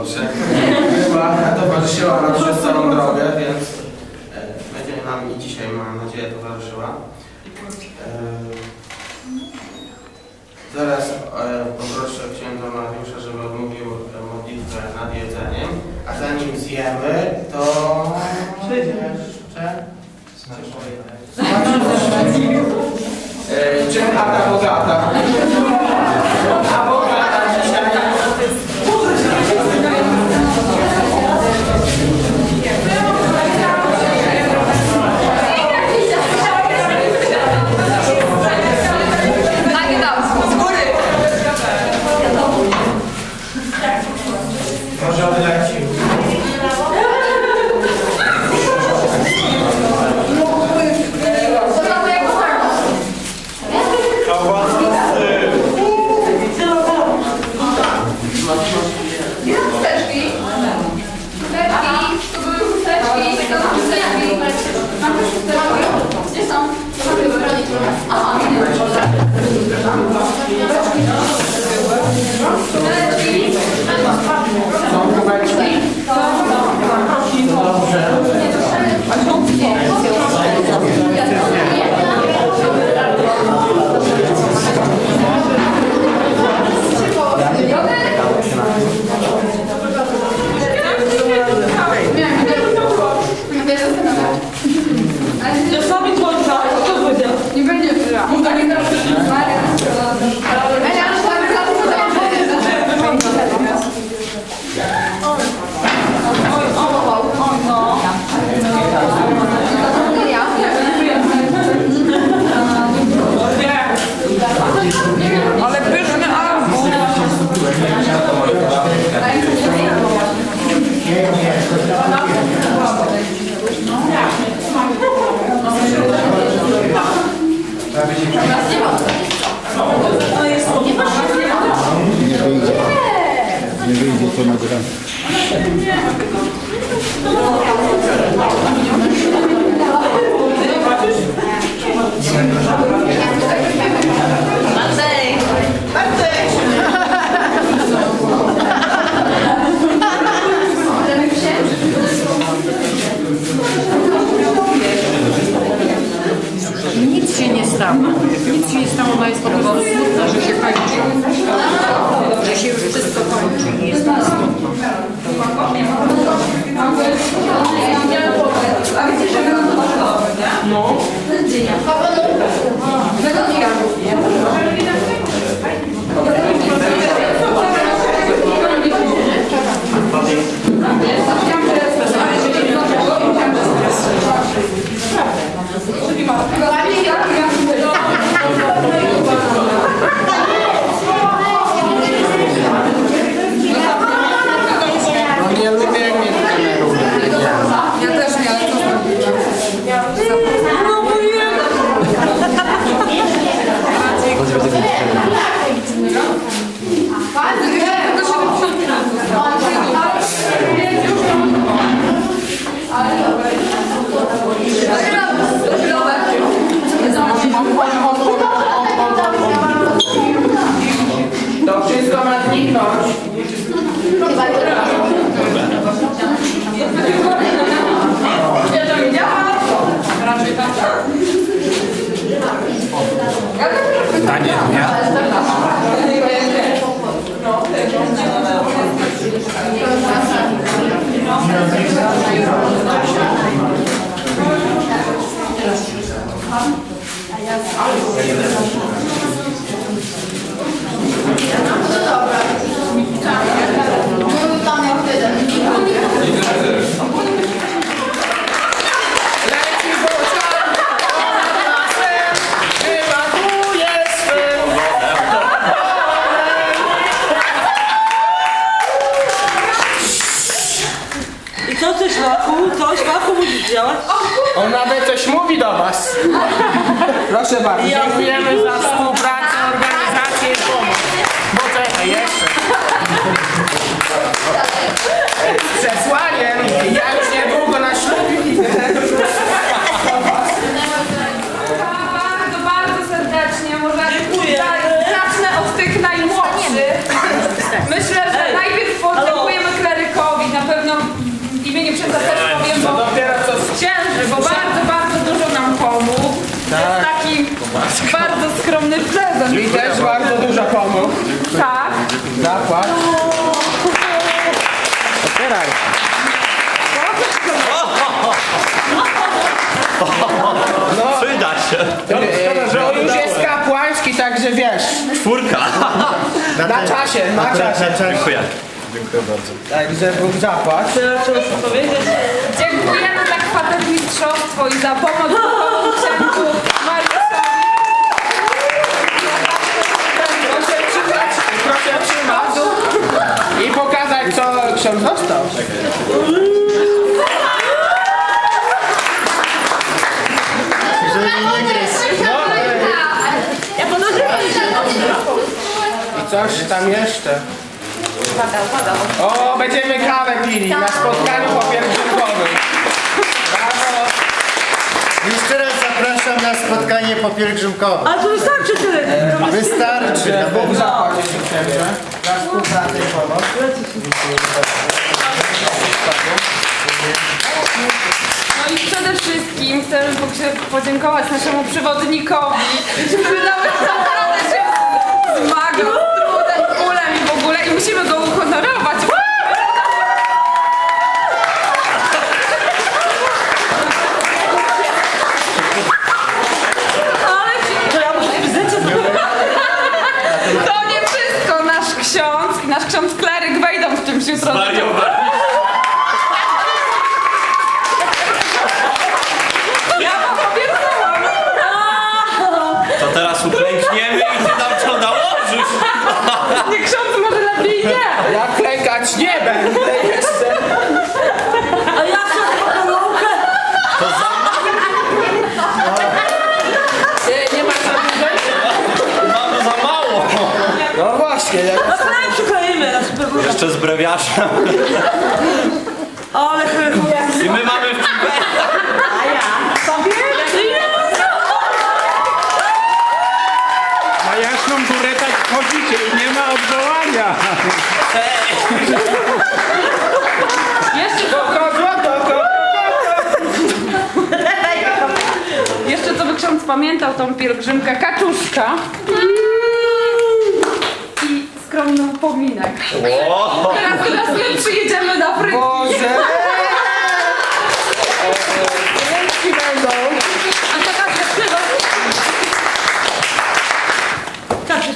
dobrze. Towarzyszyła nam przez całą drogę, więc e, będzie nam i dzisiaj, mam nadzieję, towarzyszyła. E, teraz e, poproszę księdza Mariusza, żeby odmówił modlitwę nad jedzeniem, a zanim zjemy, to jeszcze... Czym Ada bogata? возможно. Nic się nie stało. Nic się nie stało, ona jest po prostu smutna, że się kończy. Co ty szlaku? Coś szlaku musisz działać? On nawet coś mówi do was. Proszę bardzo, dziękujemy za współpracę, organizację i pomoc. Bo czekaj, jeszcze. Z przesłaniem, ja już niedługo na ślubie idę. Bardzo, bardzo serdecznie. Może Dziękuję. tak, zacznę od tych najmłodszych. Myślę, że Ej, najpierw podziękujemy klerykowi. Na pewno w imieniu księdza też powiem, No bo dopiero co księży, bo bardzo, bardzo dużo nam bardzo I też bardzo duża pomoc. Tak. Zapłać. Otwieraj. Przyda się. To już jest kapłański, także wiesz. Czwórka. Na czasie, na czasie. Dziękuję. Także Bóg zapłać. Teraz trzeba coś powiedzieć. Dziękujemy za kwatermistrzostwo i za pomoc duchową księdzu Mariuszowi. Proszę trzymać, proszę trzymać i pokazać co ksiądz dostał. Żeby nie gryzł. Ja podnoszę I coś tam jeszcze. O, będziemy kawę pili na spotkaniu popielgrzymkowym. Brawo. Jeszcze raz zapraszam na spotkanie popielgrzymkowe. A to wystarczy tyle. Wystarczy. na Bóg pewno. zapłaci się księże za współpracę i pomoc. No i przede wszystkim chcemy podziękować naszemu przewodnikowi, który nawet naprawdę się zmagał z trudem, bólem i w ogóle i musimy go uhonorować. Ale to ja muszę zdjęcie zrobić. To nie wszystko, nasz ksiądz i nasz ksiądz kleryk wejdą w czymś jutro. Wariowali. Ja wam obiecałam. To teraz uklękniemy i ty nam to nałożysz. Nie ksiądz może lepiej nie. Ja klękać nie będę jeszcze. A ja chcę taką naukę. To za Nie, nie ma co dłużej? mamy za mało. No właśnie, jak A kraj przykleimy na super. Jeszcze z brewiarzem. Ale chyba. I my mamy w Na jasną górę tak chodzicie i nie ma odwołania. Jeszcze, koko. jeszcze co by ksiądz pamiętał tą pielgrzymkę Kaczuszka i skromny upominek. Ło. Teraz, teraz my przyjedziemy na frytki. Boże! Ręczki będą. A to Kasia śpiewa. Kasia.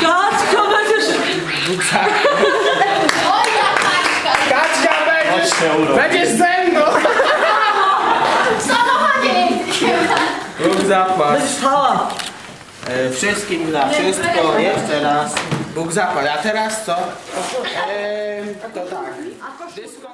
Kacka będziesz... Bóg zapłać. E, wszystkim dla wszystko, jeszcze raz. Bóg zapłać. A teraz co? E, to tak. Dyskont